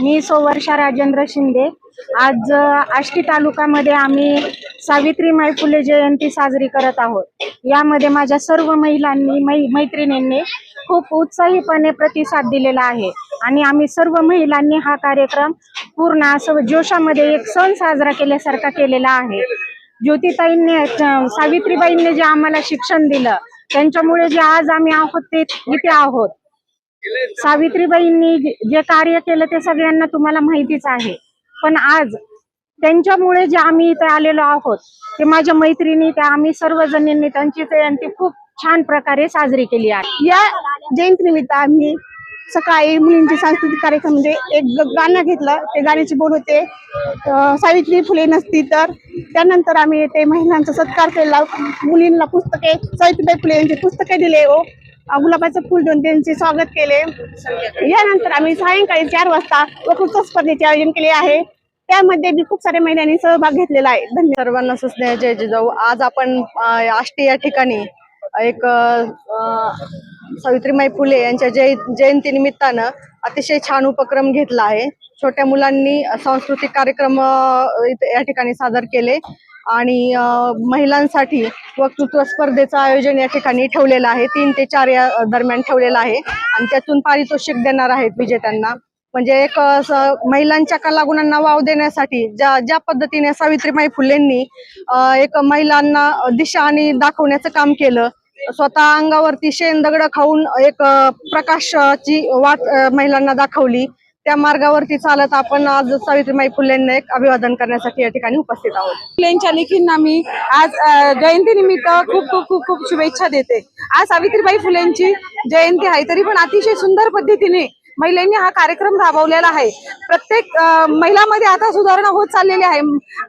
मी सोवर्षा राजेंद्र शिंदे. आज आष्टी तालुक्यामध्ये आम्ही सावित्रीमाई फुले जयंती साजरी करत आहोत. यामध्ये माझ्या सर्व महिलांनी मै मैत्रिणींनी खूप उत्साहीपणे प्रतिसाद दिलेला आहे. आणि आम्ही सर्व महिलांनी हा कार्यक्रम पूर्ण असं जोशामध्ये एक सण साजरा केल्यासारखा केलेला आहे. ज्योतिताईंनी सावित्रीबाईंनी जे आम्हाला शिक्षण दिलं त्यांच्यामुळे जे आज आम्ही आहोत ते इथे आहोत. सावित्रीबाईंनी जे कार्य केलं ते सगळ्यांना तुम्हाला माहितीच आहे. पण आज त्यांच्यामुळे जे आम्ही इथे आलेलो आहोत ते माझ्या मैत्रिणी त्या आम्ही सर्वजणींनी त्यांची जयंती खूप छान प्रकारे साजरी केली आहे. या जयंती निमित्त आम्ही सकाळी मुलींचे सांस्कृतिक कार्यक्रम म्हणजे एक गाणं घेतलं ते गाण्याचे बोल होते. सावित्री फुले नसती तर त्यानंतर आम्ही ते महिलांचा सत्कार केला. मुलींना पुस्तके सावित्रीबाई फुले यांची पुस्तके दिले व गुलाबाचं फुल देऊन त्यांचे स्वागत केले. यानंतर आम्ही सायंकाळी चार वाजता वकृत्व स्पर्धेचे आयोजन केले आहे. त्यामध्ये मी खूप साऱ्या महिलांनी सहभाग घेतलेला आहे. धन्यवाद. सर्वांना सुस्नेह जय जिजाऊ. आज आपण आष्टी या ठिकाणी एक अ, सावित्रीमाई फुले यांच्या जय जयंती निमित्तानं अतिशय छान उपक्रम घेतला आहे. छोट्या मुलांनी सांस्कृतिक कार्यक्रम या ठिकाणी सादर केले. आणि महिलांसाठी वक्तृत्व स्पर्धेचं आयोजन या ठिकाणी ठेवलेलं आहे. तीन ते चार या दरम्यान ठेवलेलं आहे. आणि त्यातून पारितोषिक देणार आहेत विजेत्यांना. म्हणजे एक महिलांच्या कलागुणांना वाव देण्यासाठी ज्या ज्या पद्धतीने सावित्रीबाई फुलेंनी एक महिलांना दिशा आणि दाखवण्याचं काम केलं स्वतः अंगावरती शेण दगड खाऊन एक अ, प्रकाशाची वाट महिलांना दाखवली. त्या मार्गावरती चालत आपण आज सावित्रीबाई फुलेंना एक अभिवादन करण्यासाठी या ठिकाणी उपस्थित आहोत. फुलेंच्या लेखींना मी आज जयंती जयंतीनिमित्त खूप खूप खूप खूप शुभेच्छा देते. आज सावित्रीबाई फुलेंची जयंती आहे तरी पण अतिशय सुंदर पद्धतीने महिलांनी हा कार्यक्रम राबवलेला आहे. प्रत्येक महिलामध्ये महिलांमध्ये आता सुधारणा होत चाललेली आहे.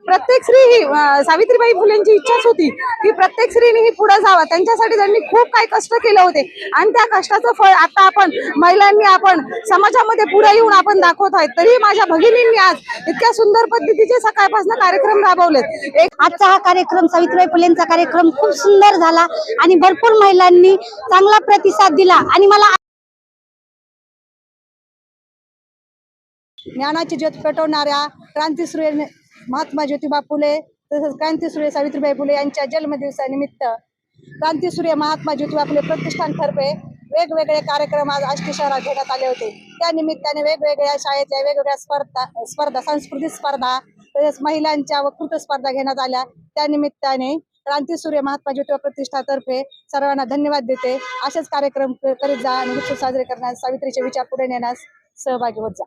प्रत्येक स्त्री ही सावित्रीबाई फुलेंची इच्छाच होती की प्रत्येक स्त्रीने ही पुढे जावं. त्यांच्यासाठी त्यांनी खूप काही कष्ट केले होते. आणि त्या कष्टाचं फळ आता आपण महिलांनी आपण समाजामध्ये पुढे येऊन आपण दाखवत आहेत. तरी माझ्या भगिनींनी आज इतक्या सुंदर पद्धतीचे सकाळपासून कार्यक्रम राबवलेत. एक आजचा हा कार्यक्रम सावित्रीबाई फुलेंचा कार्यक्रम खूप सुंदर झाला आणि भरपूर महिलांनी चांगला प्रतिसाद दिला. आणि मला ज्ञानाची ज्योत पेटवणाऱ्या क्रांतीसूर्य महात्मा ज्योतिबा फुले तसंच क्रांतीसूर्य सावित्रीबाई फुले यांच्या जन्मदिवसानिमित्त क्रांतीसूर्य महात्मा ज्योतिबा फुले प्रतिष्ठानतर्फे वेगवेगळे कार्यक्रम आज आष्टी शहरात घेण्यात आले होते. त्या निमित्ताने वेगवेगळ्या शाळेतल्या वेगवेगळ्या स्पर्धा स्पर्धा सांस्कृतिक स्पर्धा तसेच महिलांच्या वक्तृत्व स्पर्धा घेण्यात आल्या. त्या निमित्ताने क्रांतीसूर्य महात्मा ज्योतिबा प्रतिष्ठातर्फे सर्वांना धन्यवाद देते. असेच कार्यक्रम करीत जा आणि उत्सव साजरे करण्यास सावित्रीचे विचार पुढे नेण्यास सहभागी होत जा.